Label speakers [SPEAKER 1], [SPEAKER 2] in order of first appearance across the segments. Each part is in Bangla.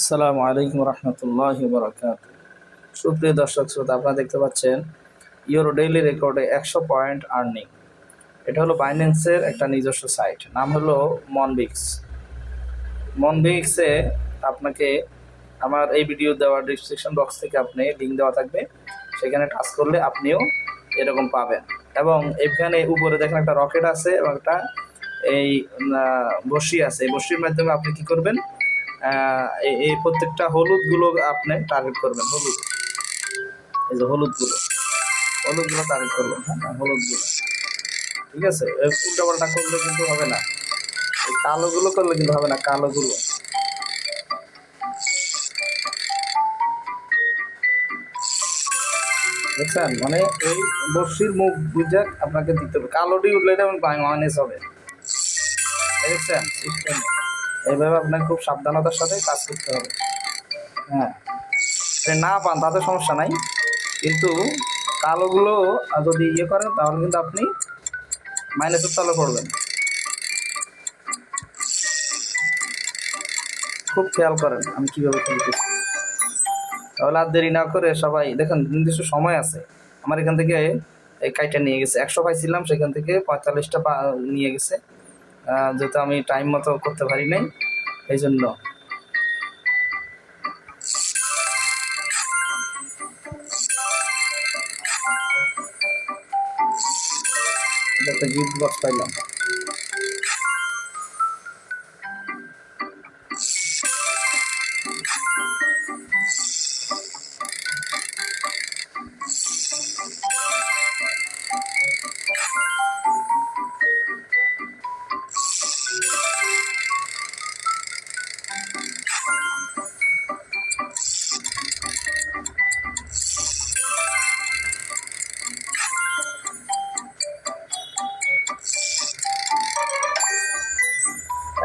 [SPEAKER 1] আসসালামু আলাইকুম রহমতুল্লাহ বরকাত সুপ্রিয় দর্শক শ্রোতা, আপনারা দেখতে পাচ্ছেন ইউরো ডেইলি রেকর্ডে একশো পয়েন্ট আর্নিং। এটা হলো বাইন্যান্সের একটা নিজস্ব সাইট, নাম হলো মনবিক্স মনবিক্সে আপনাকে আমার এই ভিডিও দেওয়ার ডিসক্রিপশন বক্স থেকে আপনি লিঙ্ক দেওয়া থাকবে। সেখানে টাচ করলে আপনিও এরকম পাবেন। এবং এখানে উপরে দেখেন একটা রকেট আছে এবং একটা এই বসি আছে। এই বসির মাধ্যমে আপনি কি করবেন? এই প্রত্যেকটা হলুদগুলো আপনি টার্গেট করবেন, হলুদ। এই যে হলুদগুলো হলুদগুলো টার্গেট করবেন হ্যাঁ হলুদগুলো ঠিক আছে? উল্টা পাল্টা করলে কিন্তু হবে না। কালো গুলো করলে কিন্তু হবে না কালো গুলো দেখছেন? মানে এই বর্ষির মুখ বুঝে আপনাকে দিতে হবে। কালোটি উঠলে এটা মাইনাস হবে। দেখছেন? সিস্টেম। এইভাবে আপনাকে খুব সাবধানতার সাথে কাজ করতে হবে। হ্যাঁ। না পান, তাতে সমস্যা নাই। কিন্তু কালোগুলো যদি ইয়ে করেন, তাহলে কিন্তু আপনি মাইনাসের তলে করবেন খুব খেয়াল করেন আমি কীভাবে খেলতেছি তাহলে আর দেরি না করে সবাই, দেখেন নির্দিষ্ট সময় আছে। আমার এখান থেকে এই কাইটা নিয়ে গেছে। একশো পাইছিলাম, সেখান থেকে পঁয়তাল্লিশটা নিয়ে গেছে। যেহেতু আমি টাইম মতো করতে পারি নাই এই জন্য একটা গিফট বক্স পাইলাম।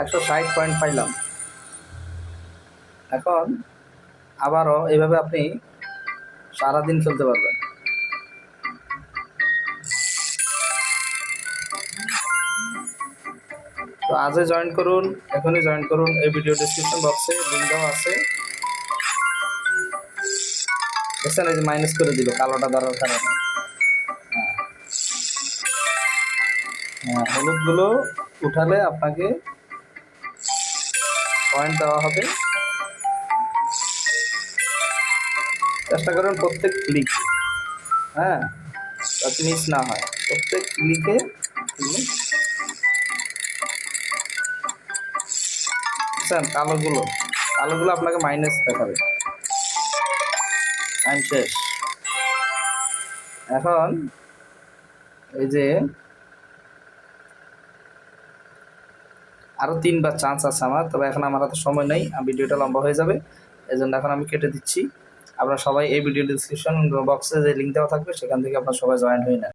[SPEAKER 1] একশো ষাট পয়েন্ট পাইলাম। এখন আবারও এইভাবে আপনি সারাদিন খেলতে পারবেন। তো আজই জয়েন করুন, এখনই জয়েন করুন, এই ভিডিও ডিসক্রিপশন বক্সে লিঙ্ক দেওয়া আছে। দেখছেন, এই যে মাইনাস করে দিল, কালোটা ধরার কারণে। হ্যাঁ। হ্যাঁ হলুদগুলো উঠালে আপনাকে পয়েন্ট দেওয়া হবে। চেষ্টা করবেন প্রত্যেক ক্লিক হ্যাঁ যাতে মিস না হয়। প্রত্যেক ক্লিকে বুঝছেন কালোগুলো। কালোগুলো আপনাকে মাইনাস দেখাবে। টাইম শেষ। এখন এই যে আরও তিনবার চান্স আছে আমার, তবে এখন আমার হাতে সময় নেই ভিডিওটা লম্বা হয়ে যাবে এই জন্য এখন আমি কেটে দিচ্ছি। আপনারা সবাই এই ভিডিও ডিসক্রিপশন বক্সে যে লিঙ্ক দেওয়া থাকবে, সেখান থেকে আপনারা সবাই জয়েন হয়ে নেন।